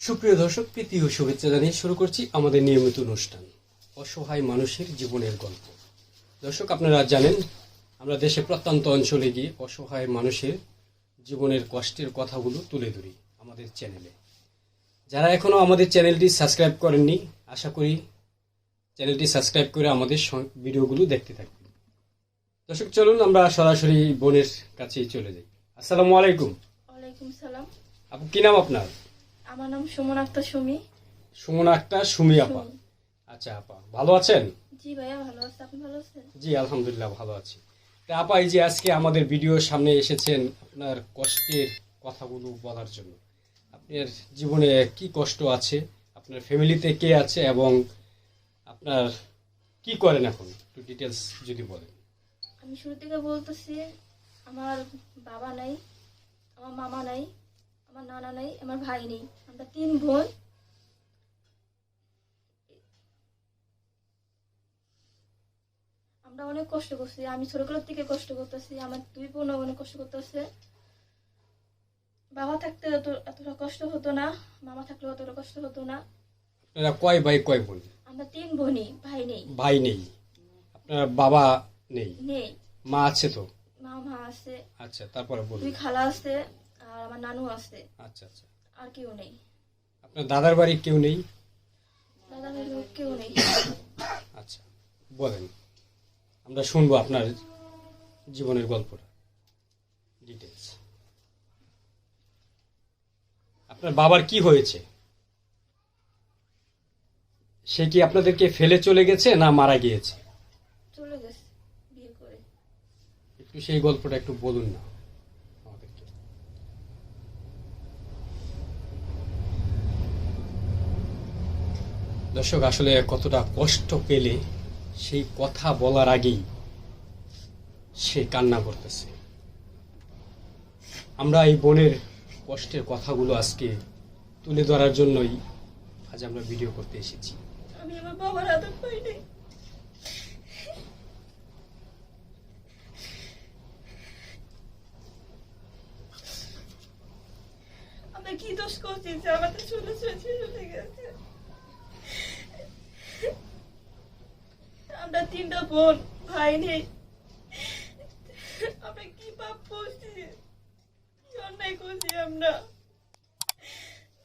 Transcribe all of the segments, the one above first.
সুপ্রিয় দর্শক প্রীতি ও শুভেচ্ছা জানিয়ে শুরু করছি আমাদের নিয়মিত অনুষ্ঠান অসহায় মানুষের জীবনের গল্প। দর্শক আপনারা জানেন আমরা দেশে প্রত্যন্ত অঞ্চলে গিয়ে অসহায় মানুষের জীবনের কষ্টের কথাগুলো তুলে ধরি আমাদের চ্যানেলে। যারা এখনও আমাদের চ্যানেলটি সাবস্ক্রাইব করেননি আশা করি চ্যানেলটি সাবস্ক্রাইব করে আমাদের ভিডিওগুলো দেখতে থাকবেন। দর্শক চলুন আমরা সরাসরি বোনের কাছেই চলে যাই। আসসালামু আলাইকুম। ওয়ালাইকুম সালাম। আপু কি নাম আপনার? আমার নাম সুমন আক্তার সুমি। সুমনা আক্তার সুমি আপা। আচ্ছা আপা ভালো আছেন? জি ভাইয়া ভালো আছে। আপনি ভালো আছেন? জি আলহামদুলিল্লাহ ভালো আছি। তা আপা এই যে আজকে আমাদের ভিডিওর সামনে এসেছেন আপনার কষ্টের কথাগুলো বলার জন্য। আপনার জীবনে কি কষ্ট আছে? আপনার ফ্যামিলিতে কে আছে? এবং আপনার কি করেন এখন? একটু ডিটেলস যদি বলেন। আমি শুরু থেকে বলতেছি আমার বাবা নাই আমার মামা নাই। আমার নানা নাই আমার ভাই নেই। আমরা তিন বোন। আমরা অনেক কষ্ট করছি আমি ছোটবেলার থেকে কষ্ট করতেছি আমার দুই বোন অনেক কষ্ট করতেছে। বাবা থাকতে এতটা কষ্ট হতো না মামা থাকলে অতটা কষ্ট হতো না। আপনারা কয় ভাই কয় বোন? আমরা তিন বোনই ভাই নেই। ভাই নেই। আপনার বাবা নেই? নেই। মা আছে তো? মামা আছে। আচ্ছা তারপরে বলুন। দুই খালা আছে। আর আমার নানু আছে। আচ্ছা আচ্ছা। আর কেউ নেই। আপনার দাদার বাড়ি কেউ নেই? দাদা ভাইয়ের কেউ নেই। আচ্ছা বলেন। আমরা শুনব আপনার জীবনের গল্পটা ডিটেলস আপনার বাবার কি হয়েছে? সে কি আপনাদেরকে ফেলে চলে গেছে না মারা গিয়েছে? চলে গেছে বিয়ে করে। একটু সেই গল্পটা একটু বলুন না। দর্শক, আসলে কতটা কষ্ট পেলে সেই কথা বলার আগেই সে কান্না করতেছে। আমরা এই বোনের কষ্টের কথাগুলো আজকে তুলে ধরার জন্যই আজ আমরা ভিডিও করতে এসেছি। কি দোষ করছি যে আমাদের ছোট ছোট চলে গেছে? আমরা তিনটা বোন, ভাই নেই। আমরা কি পাপ করছি? অন্যায় করছি আমরা?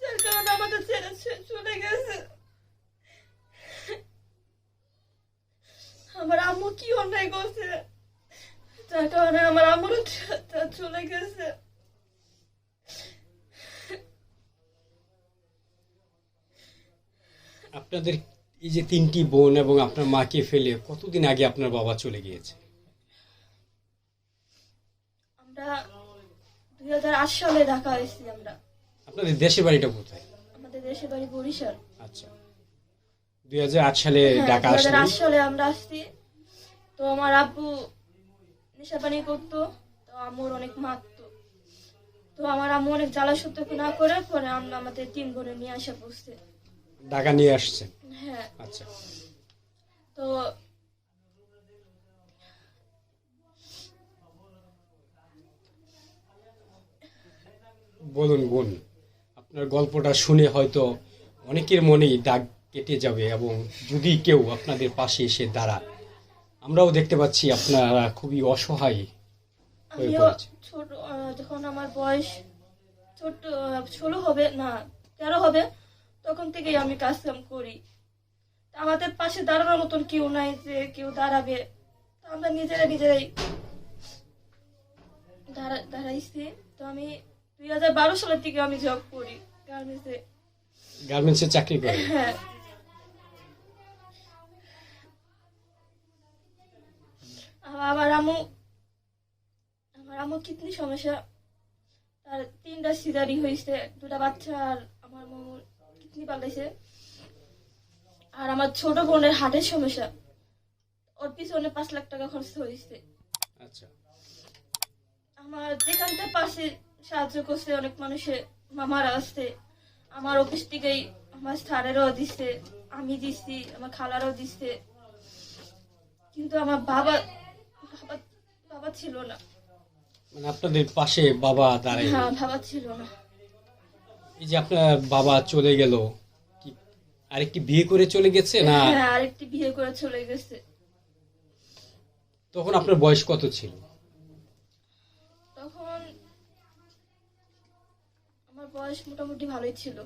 যার কারণে আমাদের ছেড়ে চলে গেছে। আমার আম্মু কি অন্যায় করছে? যার কারণে আমার আম্মুর চলে গেছে। আপনাদের এই যে তিনটি বোন এবং আপনার মাকে ফেলে কতদিন আগে আপনার বাবা চলে গিয়েছে? আমরা দুই হাজার আট সালে ঢাকা এসেছি আমরা। আপনাদের দেশের বাড়িটা কোথায়? আমাদের দেশের বাড়ি বরিশাল। আচ্ছা। দুই সালে হ্যাঁ ঢাকা দুই হাজার আট সালে আমরা আসছি। তো আমার আব্বু নেশা পানি করতো তো আম্মুর অনেক মারতো। তো আমার আম্মু অনেক জ্বালা সত্য না করে পরে আমরা আমাদের তিন বোনে নিয়ে আসা বসছে ঢাকা নিয়ে আসছেন। হ্যাঁ। আচ্ছা। তো বলুন বোন আপনার গল্পটা শুনে হয়তো অনেকের মনেই দাগ কেটে যাবে এবং যদি কেউ আপনাদের পাশে এসে দাঁড়ায় আমরাও দেখতে পাচ্ছি আপনারা খুবই অসহায় হয়ে আমিও পড়েছে ছোট যখন আমার বয়স ছোট ষোলো হবে না তেরো হবে তখন থেকেই আমি কাজ কাম করি আমাদের পাশে দাঁড়ানোর মতন কেউ নাই যে কেউ দাঁড়াবে। আমরা নিজেরা নিজেরাই দাঁড়াইছি। তো আমি দুই হাজার বারো সালের থেকে আমি জব করি গার্মেন্টসে গার্মেন্টসে চাকরি করেন? হ্যাঁ। আমার আম্মু আমার আম্মু কিডনি সমস্যা। তার তিনটা সিজারি হয়েছে দুটা বাচ্চা আর আমার মামুর। কিডনি পাল্টাইছে? আর আমার ছোট বোনের হার্টের সমস্যা। ওর পিছনে পাঁচ লাখ টাকা খরচ হয়েছে আচ্ছা। আমার যেখানটা পাশে সাহায্য করছে অনেক মানুষে মামারা আসছে আমার অফিস থেকেই আমার স্যারেরও দিচ্ছে আমি দিচ্ছি আমার খালারও দিচ্ছে কিন্তু আমার বাবা বাবা বাবা ছিল না। মানে আপনাদের পাশে বাবা দাঁড়ায় হ্যাঁ বাবা ছিল না। এই যে আপনার বাবা চলে গেল কি আরেকটি বিয়ে করে চলে গেছে না? হ্যাঁ আরেকটি বিয়ে করে চলে গেছে। তখন আপনার বয়স কত ছিল? তখন আমার বয়স মোটামুটি ভালোই ছিল।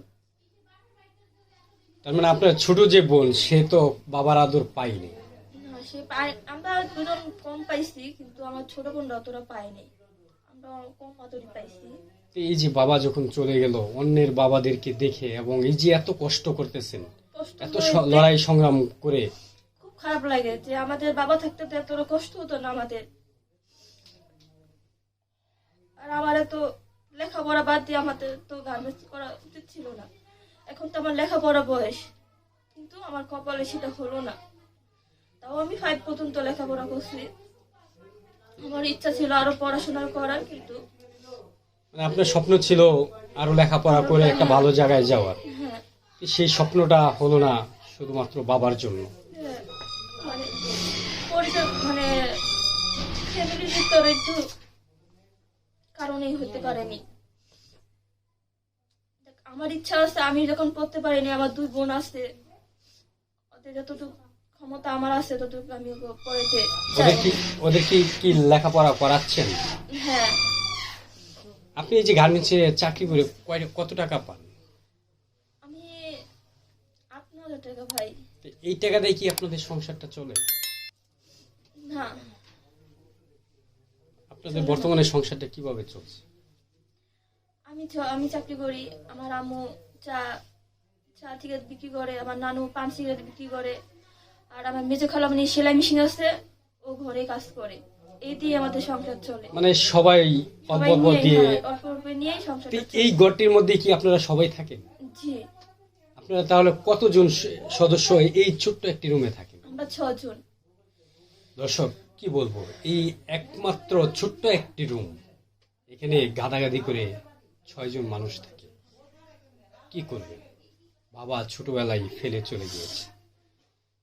তার মানে আপনার ছোট যে বোন সে তো বাবার আদর পাইনি না সে পায়- আমরা দুজন কম পাইছি কিন্তু আমার ছোট বোনরা অতটা পায়নি। আমরা কম আদরই পাইছি। তো এই যে বাবা যখন চলে গেল অন্যের বাবাদেরকে দেখে এবং এই যে এত কষ্ট করতেছেন এত লড়াই সংগ্রাম করে। খুব খারাপ লাগে যে আমাদের বাবা থাকতে তো এতটা কষ্ট হতো না আমাদের। আর আমার এত লেখাপড়া বাদ দিয়ে আমাদের তো গার্মেন্টস করা উচিত ছিল না। এখন তো আমার লেখাপড়া বয়স কিন্তু আমার কপালে সেটা হলো না। তাও আমি ফাইভ পর্যন্ত লেখাপড়া করছি। আমার ইচ্ছা ছিল আরও পড়াশোনা করার কিন্তু মানে আপনার স্বপ্ন ছিল আরও লেখাপড়া করে একটা ভালো জায়গায় যাওয়ার। হ্যাঁ। সেই স্বপ্নটা হলো না শুধুমাত্র বাবার জন্য। হ্যাঁ, মানে ফ্যামিলির ভিতরে একটু কারণেই হতে পারেনি। আমার ইচ্ছা আছে আমি যখন পড়তে পারিনি আমার দুই বোন আছে। ওদের যতটুকু ক্ষমতা আমার আছে ততটুকু আমি পড়াতে ওদের কি ওদের কি কি লেখাপড়া করাচ্ছেন? হ্যাঁ। আপনি এই যে গার্মেন্টসে চাকরি করে কত টাকা পান? আমি আট হাজার টাকা ভাই। এই টাকা দিয়ে কি আপনাদের সংসারটা চলে? না। আপনাদের বর্তমানে সংসারটা কীভাবে চলছে? আমি আমি চাকরি করি আমার আম্মু চা চা সিগারেট বিক্রি করে আমার নানু পান সিগারেট বিক্রি করে আর আমার মেজো খালা মানে সেলাই মেশিন আছে ও ঘরে কাজ করে। এই দিয়ে আমাদের সংসার চলে। মানে সবাই অল্প অল্প দিয়ে অল্প অল্প নিয়েই সংসার এই ঘরটির মধ্যে কি আপনারা সবাই থাকেন? জি। আপনারা তাহলে কতজন সদস্য এই ছোট্ট একটি রুমে থাকেন? আমরা ছজন। দর্শক কি বলব? এই একমাত্র ছোট্ট একটি রুম। এখানে গাদাগাদি করে ছয়জন মানুষ থাকে। কি করবে বাবা ছোটবেলায় ফেলে চলে গিয়েছে।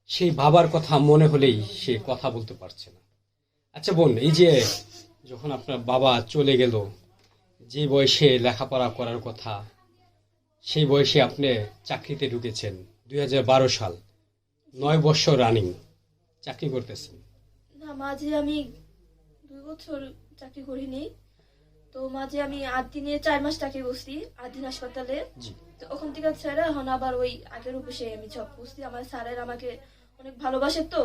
সেই বাবার কথা মনে হলেই সে কথা বলতে পারছে না। আচ্ছা বোন এই যে যখন আপনার বাবা চলে গেল যে বয়সে লেখাপড়া করার কথা সেই বয়সে আপনি চাকরিতে ঢুকেছেন দুই হাজার বারো সাল নয় বছর রানিং চাকরি করতেছেন। না মাঝে আমি দুই বছর চাকরি করিনি তো মাঝে আমি আট দিনে চার মাস চাকরি করছি আট দিন হাসপাতালে। তো ওখান থেকে ছেড়ে এখন আবার ওই আগের অফিসে আমি জব করছি। আমার স্যারের আমাকে অনেক ভালোবাসে তো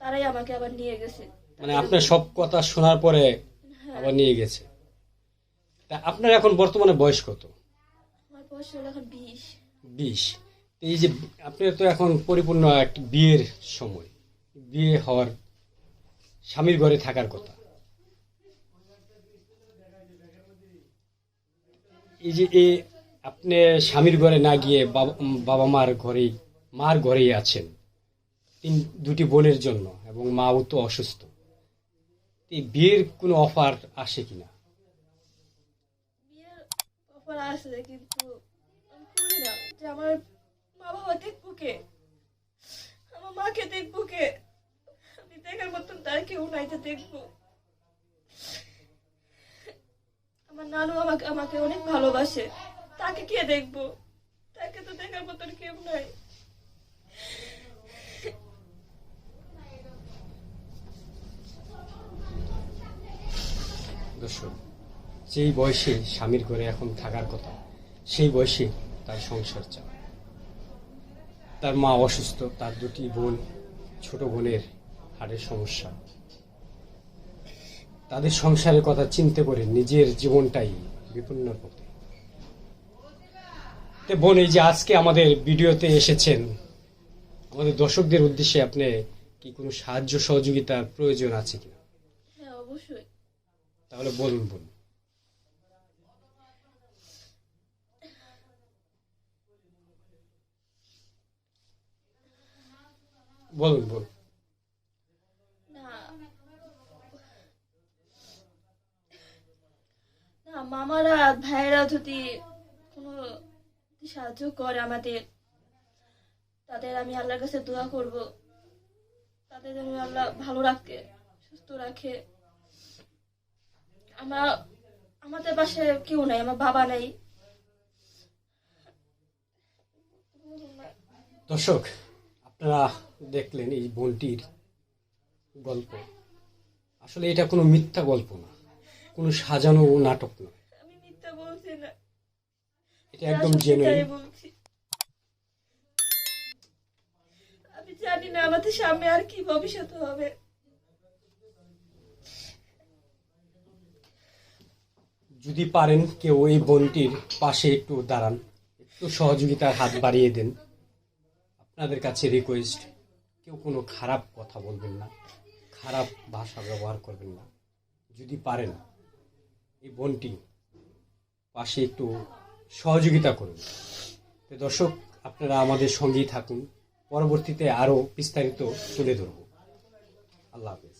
তারাই আমাকে আবার নিয়ে গেছে। মানে আপনার সব কথা শোনার পরে হ্যাঁ। আবার নিয়ে গেছে। তা আপনার এখন বর্তমানে বয়স কত? আমার বয়স হলো এখন বিশ। বিশ। এই যে আপনার তো এখন পরিপূর্ণ একটা বিয়ের সময়। বিয়ে হওয়ার স্বামীর ঘরে থাকার কথা। এই যে এ আপনি স্বামীর ঘরে না গিয়ে বাবা বাবা মার ঘরেই মার ঘরেই আছেন। তিন দুটি বোনের জন্য এবং মাও তো অসুস্থ। এই বিয়ের কোনো অফার আসে কিনা? অফার কিন্তু আমার মা বাবা কে? আমার মাকে দেখব কে? আমি দেখার মতন তার কেউ নাই দেখব। আমার নানু আমাকে আমাকে অনেক ভালোবাসে। তাকে কে দেখব? তাকে তো দেখার মতন কেউ নাই। দর্শক যেই বয়সে স্বামীর ঘরে এখন থাকার কথা, সেই বয়সে তার সংসার চায় তার মা অসুস্থ, তার দুটি বোন, ছোট বোনের হাড়ের সমস্যা। তাদের সংসারের কথা চিন্তা করে নিজের জীবনটাই বিপন্ন পথে বোন, এই যে আজকে আমাদের ভিডিওতে এসেছেন, আমাদের দর্শকদের উদ্দেশ্যে আপনি কি কোনো সাহায্য সহযোগিতার প্রয়োজন আছে কিনা? হ্যাঁ অবশ্যই। তাহলে বলুন বলুন। বলুন বলুন। মামারা, ভাইয়েরা যদি কোনো সাহায্য করে আমাদের, তাদের আমি আল্লাহর কাছে দোয়া করব। তাদের যেন আল্লাহ ভালো রাখে, সুস্থ রাখে। আমাদের পাশে কেউ নাই আমার বাবা নাই। দর্শক আপনারা দেখলেন এই বোনটির গল্প। আসলে এটা কোনো মিথ্যা গল্প না কোনো সাজানো নাটক নয়। আমি মিথ্যা বলছি না। এটা একদম জেনুইন আমি জানি না আমাদের সামনে আর কি ভবিষ্যৎ হবে। যদি পারেন কেউ এই বোনটির পাশে একটু দাঁড়ান, একটু সহযোগিতার হাত বাড়িয়ে দেন। আপনাদের কাছে রিকোয়েস্ট কেউ কোনো খারাপ কথা বলবেন না, খারাপ ভাষা ব্যবহার করবেন না। যদি পারেন, এই বোনটি পাশে একটু সহযোগিতা করুন। তো দর্শক, আপনারা আমাদের সঙ্গেই থাকুন, পরবর্তীতে আরও বিস্তারিত তুলে ধরব। আল্লাহ হাফেজ।